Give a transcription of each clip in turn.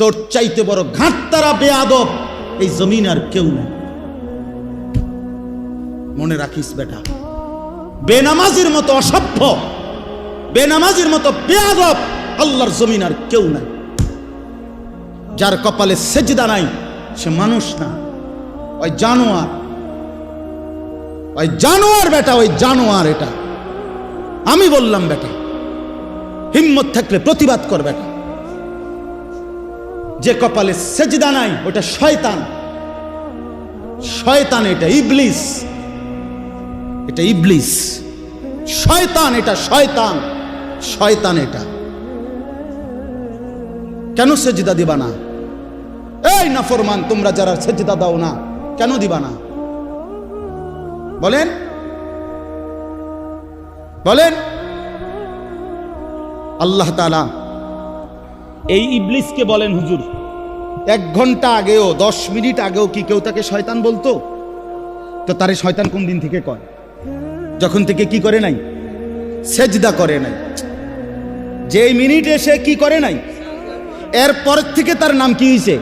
তোর চাইতে বড় ঘাটতারা বেয়াদব। এই জমিন আর কেউ নেই। মনে রাখিস বেটা, বেনামাজির মতো অসভ্য, বেনামাজির মতো বেয়াদব আল্লাহর জমিন আর কেউ নাই। যার কপালে সেজদা নাই, সে মানুষ না। ওই জানোয়ার ওই জানোয়ার বেটা, ওই জানোয়ার এটা। আমি বললাম বেটা, হিম্মত থাকলে প্রতিবাদ কর বেটা। যে কপালে সেজদা নাই, ওটা শয়তান। শয়তান এটা ইবলিস। এটা ইবলিস। শয়তান এটা শয়তান। শয়তান এটা। কেন সেজদা দিবা না? এই নাফরমান, তোমরা যারা সেজদা দাও না, কেন দিবা না? বলেন। বলেন। আল্লাহ তালা এই ইবলিসকে বলেন হুজুর এক ঘণ্টা আগেও, দশ মিনিট আগেও কি কেউ তাকে শয়তান বলতো? তো তারে শয়তান কোন দিন থেকে কয়? যখন থেকে কি করে নাই? সেজদা করে নাই। যে মিনিটে সে কি করে নাই? এর পর থেকে তার নাম কি হয়েছে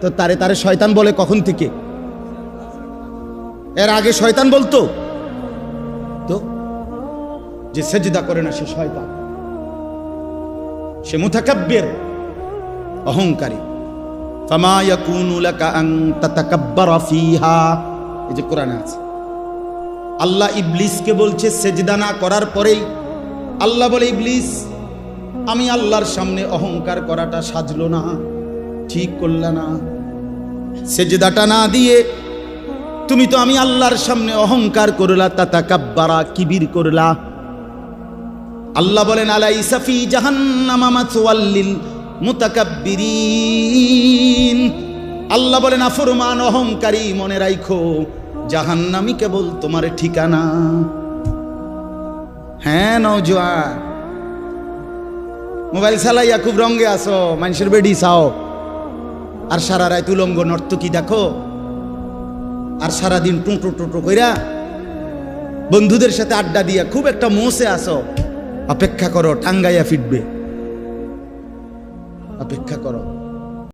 তো তারে তারে শয়তান বলে কখন থেকে? এর আগে শয়তান বলতো? তো যে সেজদা করে না সে শয়তান। সে মুতাকাব্বির, অহংকারী। যে কোরআনে আছে। আল্লাহ ইবলিসকে বলছে, সেজদা না করার পরেই আল্লাহ বলে, ইবলিস, আমি আল্লাহর সামনে অহংকার করাটা সাজলো না, ঠিক করলে না। সেজদাটা না দিয়ে তুমি তো আমি আল্লাহর সামনে অহংকার করলা তাতা কাব্বারা কিবির করলা। আল্লাহ বলেন আলাই সাফি জাহান্নামা মাথওয়াল্লিল মুতাকাব্বিরিন। আল্লাহ বলেন, আফরমান অহংকারী মনে রাখো জাহান্নামি কেবল তোমার ঠিকানা। হ্যাঁ নৌজোয়ান মোবাইল চালাইয়া খুব রঙে আসো মানুষের বেডি চাও। আর সারা রায় তুলঙ্গ নর্তকি দেখো। আর সারাদিন টুঁটো টুটো কইরা বন্ধুদের সাথে আড্ডা দিয়া খুব একটা মোসে আসো অপেক্ষা করো, টাঙ্গাইয়া ফিটবে অপেক্ষা করো।